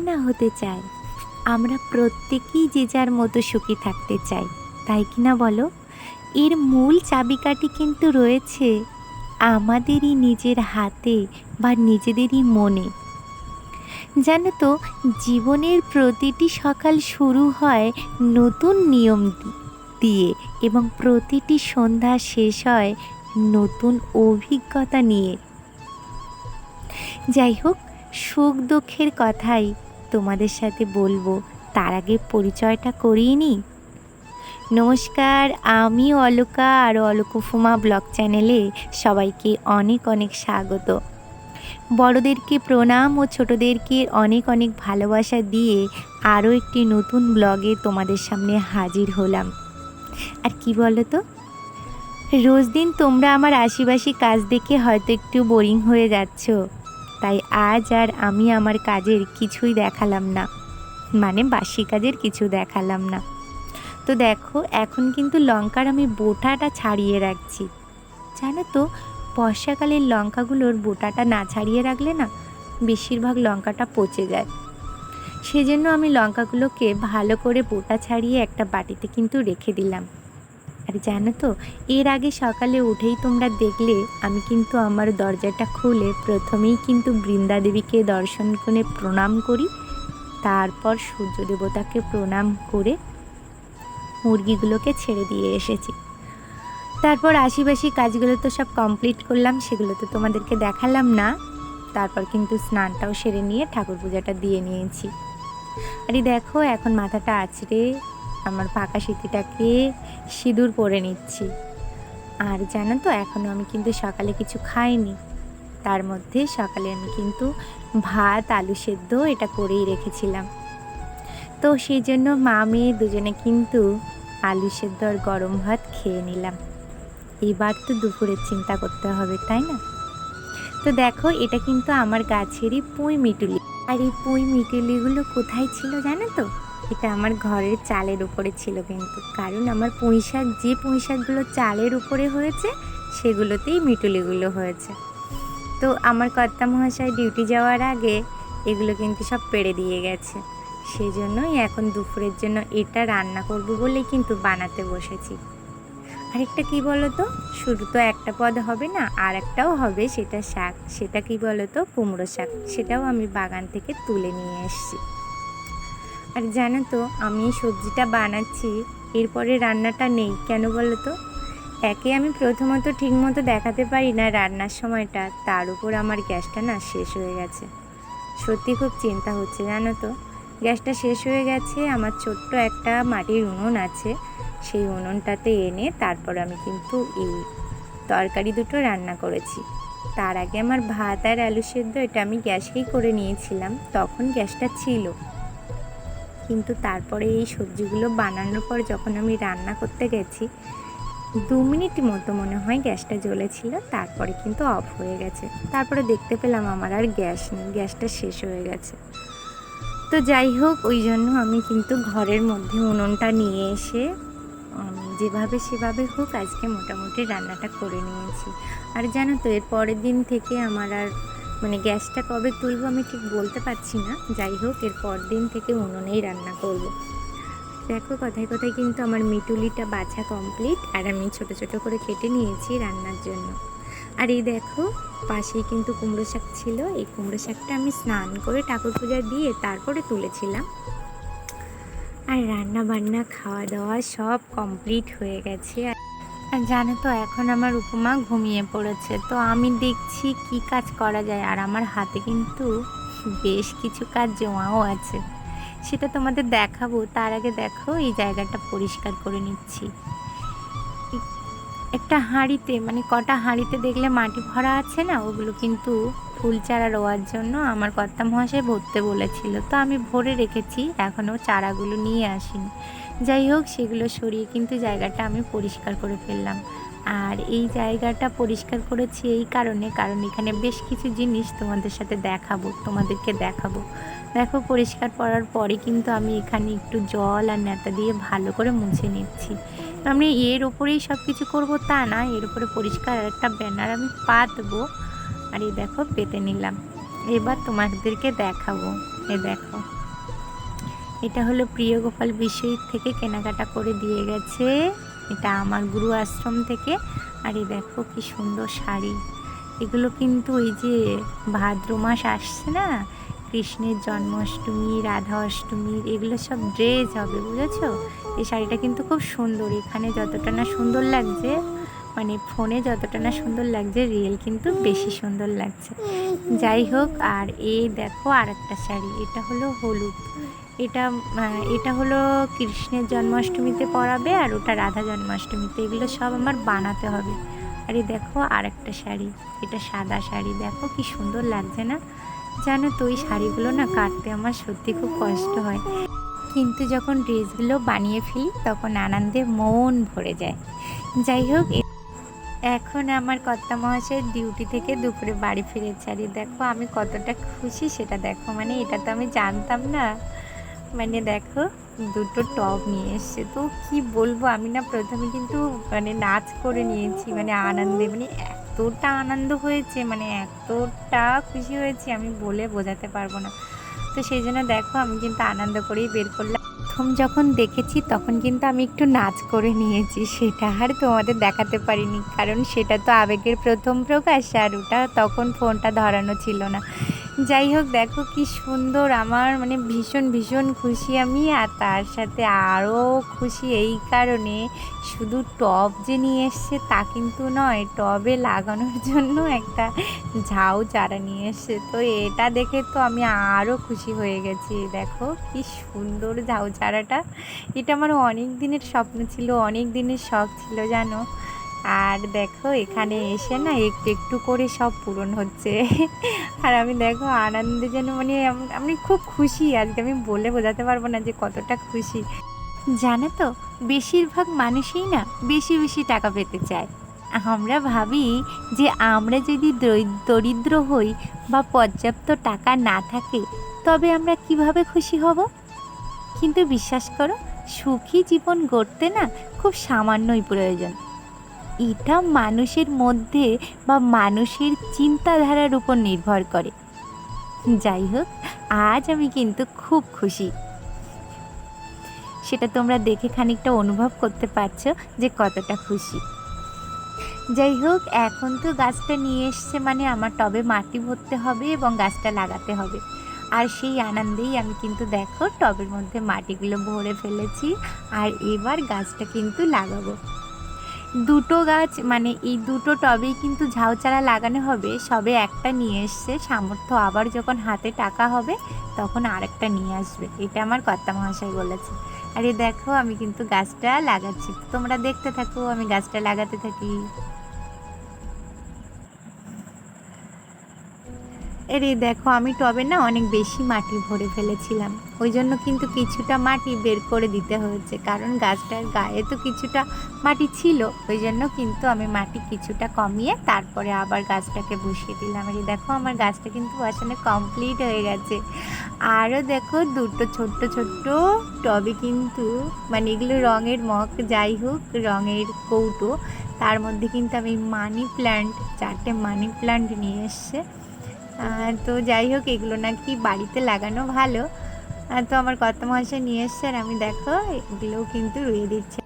না হতে চায়? আমরা প্রত্যেকেই যে যার মতো সুখী থাকতে চাই, তাই কি না বলো? এর মূল চাবিকাঠি কিন্তু রয়েছে আমাদেরই নিজের হাতে বা নিজেদেরই মনে। জানো তো, জীবনের প্রতিটি সকাল শুরু হয় নতুন নিয়ম দিয়ে এবং প্রতিটি সন্ধ্যা শেষ হয় নতুন অভিজ্ঞতা নিয়ে। যাই হোক সুখ দুঃখের কথাই তোমাদের সাথে বলব। তার আগে পরিচয়টা করিয়ে নিই। নমস্কার, আমি অলকা আর অলকফুমা ব্লগ চ্যানেলে সবাইকে অনেক অনেক স্বাগত। বড়দেরকে প্রণাম ও ছোটদেরকে অনেক অনেক ভালোবাসা দিয়ে আরও একটি নতুন ব্লগে তোমাদের সামনে হাজির হলাম। আর কি বলো তো রোজ দিন তোমরা আমার আশিবাসী কাজ দেখে হয়তো একটু বোরিং হয়ে যাচ্ছ। তাই আজ আর আমি আমার কাজের কিছুই দেখালাম না। মানে বাসি কাজের কিছু দেখালাম না। তো দেখো, এখন কিন্তু লঙ্কার আমি বোটাটা ছাড়িয়ে রাখছি। জানো তো, বর্ষাকালের লঙ্কাগুলোর বোটাটা না ছাড়িয়ে রাখলে না বেশিরভাগ লঙ্কাটা পচে যায়। সেজন্য আমি লঙ্কাগুলোকে ভালো করে বোটা ছাড়িয়ে একটা বাটিতে কিন্তু রেখে দিলাম। আর জানো তো, এর আগে সকালে উঠেই তোমরা দেখলে, আমি কিন্তু আমার দরজাটা খুলে প্রথমেই কিন্তু বৃন্দা দেবীকে দর্শন করে প্রণাম করি। তারপর সূর্য দেবতাকে প্রণাম করে মুরগিগুলোকে ছেড়ে দিয়ে এসেছি। তারপর আশিবাসী কাজগুলো তো সব কমপ্লিট করলাম, সেগুলো তো তোমাদেরকে দেখালাম না। তারপর কিন্তু স্নানটাও সেরে নিয়ে ঠাকুর পূজাটা দিয়ে নিয়েছি। আরে দেখো, এখন মাথাটা আছড়ে আমার পাকা সিঁথিটাকে সিঁদুর পরে নিচ্ছি। আর জানো তো এখনও আমি কিন্তু সকালে কিছু খাইনি। তার মধ্যে সকালে আমি কিন্তু ভাত, আলু সেদ্ধ এটা করেই রেখেছিলাম। তো সেই জন্য মা, মেয়ে দুজনে কিন্তু আলু সেদ্ধ আর গরম ভাত খেয়ে নিলাম। এবার তো দুপুরের চিন্তা করতে হবে, তাই না? তো দেখো, এটা কিন্তু আমার গাছেরই পুঁই মিটুলি। আর এই পুঁই মিটুলিগুলো কোথায় ছিল জানো তো? এটা আমার ঘরের চালের উপরে ছিল কিন্তু। কারণ আমার পুঁই শাক যে পুঁই শাকগুলো চালের উপরে হয়েছে, সেগুলোতেই মিটুলিগুলো হয়েছে। তো আমার কর্তা মহাশয় ডিউটি যাওয়ার আগে এগুলো কিন্তু সব পেড়ে দিয়ে গেছে। সেই জন্যই এখন দুপুরের জন্য এটা রান্না করব বলেই কিন্তু বানাতে বসেছি। আরেকটা কি বলো তো শুধু তো একটা পদ হবে না আর একটাও হবে সেটা শাক। সেটা কি বলো তো কুমড়ো শাক। সেটাও আমি বাগান থেকে তুলে নিয়ে এসেছি। আর জানো তো, আমি সবজিটা বানাচ্ছি, এরপরে রান্নাটা নেই, কেন বলো তো? একে আমি প্রথমত ঠিকমতো দেখাতে পারি না রান্নার সময়টা, তার উপর আমার গ্যাসটা না শেষ হয়ে গেছে। সত্যি খুব চিন্তা হচ্ছে, জানো তো? গ্যাসটা শেষ হয়ে গেছে, আমার ছোট্ট একটা মাটির উনুন আছে, সেই উনুনটাতে এনে তারপর আমি কিন্তু এই তরকারি দুটো রান্না করেছি। তার আগে আমার ভাত আর আলু সেদ্ধ, এটা আমি গ্যাসেই করে নিয়েছিলাম, তখন গ্যাসটা ছিল। কিন্তু তারপরে এই সবজিগুলো বানানোর পর যখন আমি রান্না করতে গেছি, দু মিনিট মতো মনে হয় গ্যাসটা জ্বলেছিল, তারপরে কিন্তু অফ হয়ে গেছে। তারপরে দেখতে পেলাম আমার আর গ্যাস নেই, গ্যাসটা শেষ হয়ে গেছে। তো যাই হোক, ওই জন্য আমি কিন্তু ঘরের মধ্যে উনুনটা নিয়ে এসে যেভাবে সেভাবে হোক আজকে মোটামুটি রান্নাটা করে নিয়েছি। আর জানো তো, এর পরের দিন থেকে আমার আর মানে গ্যাসটা কবে তুলবো আমি ঠিক বলতে পারছি না। যাই হোক, এর পর দিন থেকে উনুনেই রান্না করব। দেখো কথায় কথায় কিন্তু আমার মিটুলিটা বাছা কমপ্লিট আর আমি ছোট ছোট করে কেটে নিয়েছি রান্নার জন্য। আর এই দেখো, পাশেই কিন্তু কুমড়ো শাক ছিল। এই কুমড়ো শাকটা আমি স্নান করে ঠাকুর পূজা দিয়ে তারপরে তুলেছিলাম। আর রান্না বান্না খাওয়া দাওয়া সব কমপ্লিট হয়ে গেছে। জানো তো, এখন আমার উপমা ঘুমিয়ে পড়েছে, তো আমি দেখছি কি কাজ করা যায়। আর আমার হাতে কিন্তু বেশ কিছু কাজ জমাও আছে। সেটা তোমাদের দেখাবো, তার আগে দেখো, এই জায়গাটা পরিষ্কার করে নিচ্ছি। একটা হাঁড়িতে মানে কটা হাঁড়িতে দেখলে মাটি ভরা আছে না, ওগুলো কিন্তু ফুল চারা রোয়ার জন্য আমার কর্তা মহাশয় ভরতে বলেছিল। তো আমি ভরে রেখেছি, এখনও চারাগুলো নিয়ে আসিনি। যাই হোক, সেগুলো সরিয়ে কিন্তু জায়গাটা আমি পরিষ্কার করে ফেললাম। আর এই জায়গাটা পরিষ্কার করেছি এই কারণে, কারণ এখানে বেশ কিছু জিনিস তোমাদের সাথে দেখাবো, তোমাদেরকে দেখাবো। দেখো, পরিষ্কার করার পরে কিন্তু আমি এখানে একটু জল আর নেতা দিয়ে ভালো করে মুছে নিচ্ছি। আমি এর ওপরেই সব কিছু করব তা না, এর উপরে পরিষ্কার একটা ব্যানার আমি পাতবো আর এই দেখো, পেতে নিলাম। এবার তোমাদেরকে দেখাবো। এ দেখো। এটা হলো প্রিয় গোপাল বিশ্বজিৎ থেকে কেনাকাটা করে দিয়ে গেছে। এটা আমার গুরু আশ্রম থেকে। আর এই দেখো, কি সুন্দর শাড়ি। এগুলো কিন্তু ওই যে ভাদ্র মাস আসছে না? কৃষ্ণের জন্মাষ্টমী রাধা অষ্টমীর এগুলো সব ড্রেস হবে, বুঝেছ? এই শাড়িটা কিন্তু খুব সুন্দর। এখানে যতটা না সুন্দর লাগছে মানে ফোনে যতটা না সুন্দর লাগছে, রিয়েল কিন্তু বেশি সুন্দর লাগছে। যাই হোক, আর এই দেখো আর একটা শাড়ি, এটা হলো হলুদ। এটা এটা হলো কৃষ্ণের জন্মাষ্টমীতে পরাবে আর ওটা রাধা জন্মাষ্টমীতে। এগুলো সব আমার বানাতে হবে। আর এই দেখো আর একটা শাড়ি, এটা সাদা শাড়ি। দেখো কি সুন্দর লাগছে না? জানো তো ওই শাড়িগুলো না কাটতে আমার সত্যি খুব কষ্ট হয়। কিন্তু যখন ড্রেসগুলো বানিয়ে ফেলি, তখন আনন্দে মন ভরে যায়। যাই হোক এখন আমার কর্তা মহাশয় ডিউটি থেকে দুপুরে বাড়ি ফিরেছে। আর দেখো, আমি কতটা খুশি সেটা দেখো। মানে এটা তো আমি জানতাম না। মানে দেখো, দুটো টপ নিয়ে এসছে। তো কি বলব, আমি না প্রথমে কিন্তু মানে নাচ করে নিয়েছি মানে আনন্দে। মানে এতটা আনন্দ হয়েছে মানে এতটা খুশি হয়েছি, আমি বলে বোঝাতে পারব না। তো সেই জন্য দেখো আমি কিন্তু আনন্দ করেই বের করলাম। প্রথম যখন দেখেছি তখন কিন্তু আমি একটু নাচ করে নিয়েছি, সেটা আর তোমাদের দেখাতে পারিনি। কারণ সেটা তো আবেগের প্রথম প্রকাশ আর ওটা তখন ফোনটা ধরানো ছিল না। যাই হোক, দেখো কি সুন্দর। আমার মানে ভীষণ ভীষণ খুশি আমি, আর তার সাথে আরও খুশি এই কারণে। শুধু টব যে নিয়ে এসছে তা কিন্তু নয়, টবে লাগানোর জন্য একটা ঝাউ চারা নিয়ে এসছে। তো এটা দেখে তো আমি আরও খুশি হয়ে গেছি। দেখো কি সুন্দর ঝাউ চারাটা। এটা আমার অনেক দিনের স্বপ্ন ছিল, অনেক দিনের শখ ছিল, জানো? আর দেখো, এখানে এসে না একটু একটু করে সব পূরণ হচ্ছে। আর আমি দেখো আনন্দে যেন মানে আমি খুব খুশি আজকে। আমি বলে বোঝাতে পারব না যে কতটা খুশি। জানো তো, বেশিরভাগ মানুষই না বেশি বেশি টাকা পেতে চায়। আমরা ভাবি যে আমরা যদি দরিদ্র হই বা পর্যাপ্ত টাকা না থাকে, তবে আমরা কীভাবে খুশি হব? কিন্তু বিশ্বাস করো, সুখী জীবন গড়তে না খুব সামান্যই প্রয়োজন। এটা মানুষের মধ্যে বা মানুষের চিন্তাধারার উপর নির্ভর করে। যাই হোক, আজ আমি কিন্তু খুব খুশি। সেটা তোমরা দেখে খানিকটা অনুভব করতে পারছ যে কতটা খুশি। যাই হোক, এখন তো গাছটা নিয়ে এসছে মানে আমার টবে মাটি ভরতে হবে এবং গাছটা লাগাতে হবে। আর সেই আনন্দেই আমি কিন্তু দেখো টবের মধ্যে মাটিগুলো ভরে ফেলেছি। আর এবার গাছটা কিন্তু লাগাবো। দুটো গাছ মানে এই দুটো টবেই কিন্তু ঝাউ চারা লাগানো হবে। সবে একটা নিয়ে এসছে সামর্থ্য। আবার যখন হাতে টাকা হবে, তখন আরেকটা নিয়ে আসবে। এটা আমার কর্তা মহাশয় বলেছে। আরে দেখো, আমি কিন্তু গাছটা লাগাচ্ছি। তোমরা দেখতে থাকো, আমি গাছটা লাগাতে থাকি। এই দেখো, আমি টবে না অনেক বেশি মাটি ভরে ফেলেছিলাম। ওই জন্য কিন্তু কিছুটা মাটি বের করে দিতে হয়েছে। কারণ গাছটার গায়ে তো কিছুটা মাটি ছিল। ওই জন্য কিন্তু আমি মাটি কিছুটা কমিয়ে তারপরে আবার গাছটাকে বসিয়ে দিলাম। আর দেখো, আমার গাছটা কিন্তু বসানো কমপ্লিট হয়ে গেছে। আরও দেখো, দুটো ছোট্ট ছোট্ট টবে কিন্তু মানে এগুলো রঙের মগ, যাই হোক, রঙের কৌটো। তার মধ্যে কিন্তু আমি মানি প্ল্যান্ট চারটে মানি প্ল্যান্ট নিয়ে এসছে। তো যাই হোক, এগুলো নাকি বাড়িতে লাগানো ভালো। তো আমার কত মহাশয় নিয়ে এসছে আমি দেখো, এগুলোও কিন্তু রুয়ে দিচ্ছে।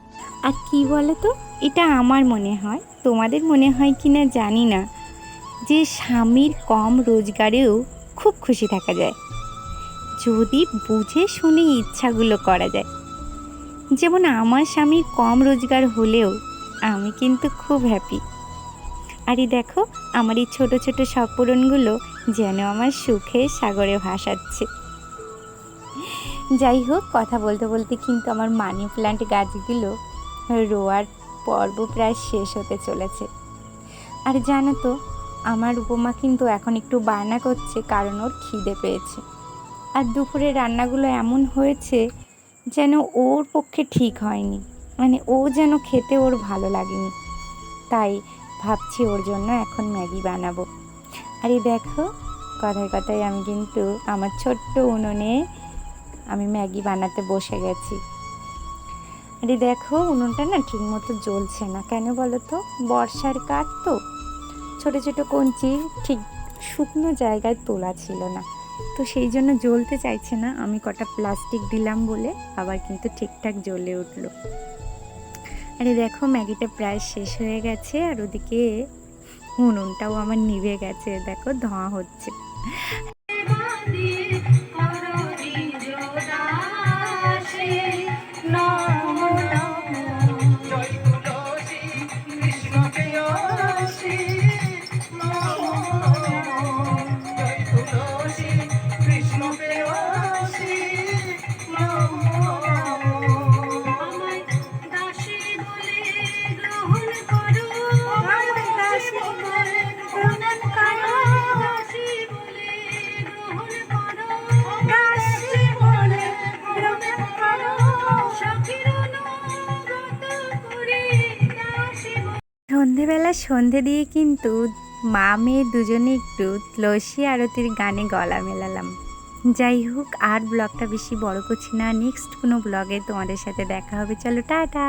আর কি বলো তো এটা আমার মনে হয়, তোমাদের মনে হয় কি না জানি না, যে স্বামীর কম রোজগারেও খুব খুশি থাকা যায়। যদি বুঝে শুনে ইচ্ছাগুলো করা যায়। যেমন আমার স্বামীর কম রোজগার হলেও আমি কিন্তু খুব হ্যাপি আর দেখো, আমার এই ছোটো ছোটো শখ পূরণগুলো যেন আমার সুখে সাগরে ভাসাচ্ছে। যাই হোক, কথা বলতে বলতে কিন্তু আমার মানি প্ল্যান্ট গাছগুলো রোয়ার পর্ব প্রায় শেষ হতে চলেছে। আর জানো তো, আমার উপমা কিন্তু এখন একটু বায়না করছে কারণ ওর খিদে পেয়েছে। আর দুপুরে রান্নাগুলো এমন হয়েছে যেন ওর পক্ষে ঠিক হয়নি। মানে ও যেন খেতে ওর ভালো লাগেনি। তাই ভাবছি ওর জন্য এখন ম্যাগি বানাবো। আর এই দেখো, কথায় কথায় আমি কিন্তু আমার ছোট্ট উনুনে আমি ম্যাগি বানাতে বসে গেছি। আরে দেখো, উনুনটা না ঠিক মতো জ্বলছে না। কেন বলো তো? বর্ষার কাঠ তো। ছোট ছোট কঞ্চি ঠিক শুকনো জায়গায় তোলা ছিল না। তো সেই জন্য জ্বলতে চাইছে না। আমি কটা প্লাস্টিক দিলাম বলে আবার কিন্তু ঠিকঠাক জ্বলে উঠল। আরে দেখো, ম্যাগিটা প্রায় শেষ হয়ে গেছে আর ওদিকে উনুনটাও আমার নিভে গেছে দেখো ধোঁয়া হচ্ছে। সন্ধেবেলা সন্ধে দিয়ে কিন্তু মা মেয়ে দুজনে একটু তুলসী আরতির গানে গলা মেলালাম। যাই হোক, আর ব্লগটা বেশি বড় করছি না। নেক্সট কোনো ব্লগে তোমাদের সাথে দেখা হবে। চলো, টাটা!